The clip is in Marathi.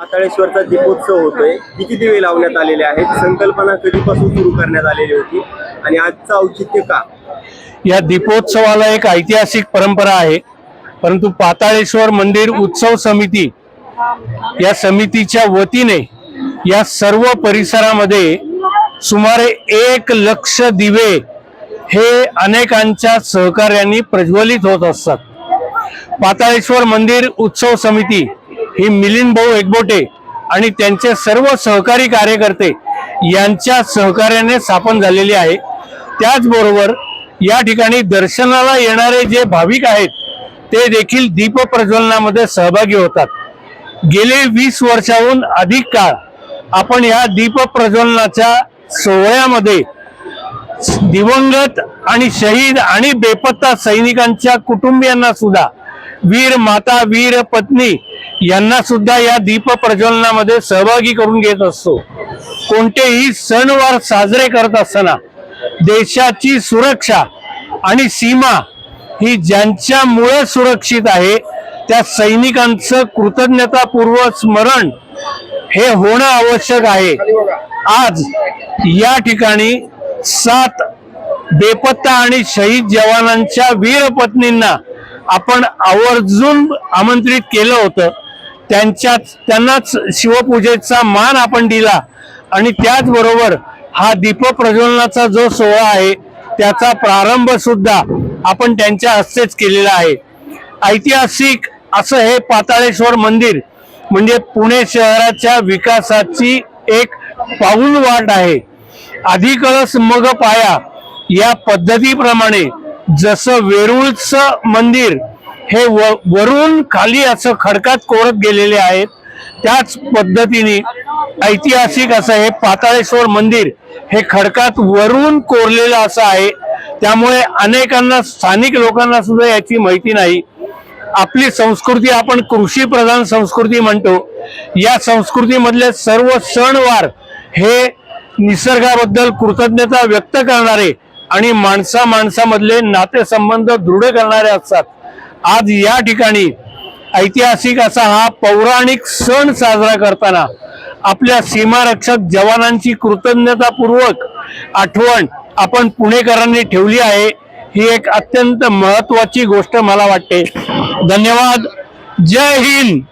पाताळेश्वरचा दीपोत्सव होतोय. किती दिवे लावण्यात आलेले आहेत संकल्पना कधीपासून सुरू करण्यात आलेली होती? आणि आजचं औचित्य का? या दीपोत्सवाला एक ऐतिहासिक परंपरा आहे. परंतु पाताळेश्वर मंदिर उत्सव समिती या समितीच्या वतीने या सर्व परिसरामध्ये सुमारे एक लक्ष दिवे हे अनेकांच्या सहकार्याने प्रज्वलित होत असतात. पाताळेश्वर मंदिर उत्सव समिती ही मिलिंद भाऊ एकबोटे आणि त्यांचे सर्व सहकारी कार्यकर्ते यांच्या सहकार्याने स्थापन झालेली आहे. त्याचबरोबर या ठिकाणी दर्शनाला येणारे जे भाविक आहेत ते देखील दीप प्रज्वलनामध्ये सहभागी होतात. गेले वीस वर्षाहून अधिक काळ आपण या दीप प्रज्वलनाच्या सोहळ्यामध्ये दिवंगत आणि शहीद आणि बेपत्ता सैनिकांच्या कुटुंबियांना सुद्धा वीर माता वीर पत्नी यांना सुद्धा या दीप प्रज्वलनामध्ये सहभागी करून घेत असतो. कोणतेही सणवार साजरे करत असताना देशाची सुरक्षा आणि सीमा ही ज्यांच्यामुळे सुरक्षित आहे त्या सैनिकांचं कृतज्ञतापूर्वक स्मरण हे होणं आवश्यक आहे. आज या ठिकाणी सात बेपत्ता आणि शहीद जवानांच्या वीर पत्नींना आपण आवर्जून आमंत्रित केलं होतं. त्यांच्याच त्यांनाच शिवपूजेचा मान आपण दिला. आणि त्याचबरोबर हा दीप प्रज्वलनाचा जो सोहळा आहे त्याचा प्रारंभ सुद्धा आपण त्यांच्या हस्तेच केलेला आहे. ऐतिहासिक असं हे पाताळेश्वर मंदिर म्हणजे पुणे शहराच्या विकासाची एक पाऊल वाट आहे. आधी कळस मग पाया या पद्धतीप्रमाणे जसं वेरूळचं मंदिर हे व वरून खाली असं खडकात कोरत गेलेले आहेत. त्याच पद्धतीने ऐतिहासिक असं हे पाताळेश्वर मंदिर हे खडकात वरून कोरलेलं असं आहे. त्यामुळे अनेकांना स्थानिक लोकांना सुद्धा याची माहिती नाही. आपली संस्कृती आपण कृषी प्रधान संस्कृती म्हणतो. या संस्कृतीमधले सर्व सणवार हे निसर्गाबद्दल कृतज्ञता व्यक्त करणारे आणि माणसा माणसामधले नातेसंबंध दृढ करणारे असतात. आज या ठिकाणी ऐतिहासिक असा हा पौराणिक सण साजरा करताना आपल्या सीमारक्षक जवानांची कृतज्ञतापूर्वक आठवण आपण पुणेकरांनी ठेवली आहे. ही एक अत्यंत महत्वाची गोष्ट मला वाटते. धन्यवाद. जय हिंद.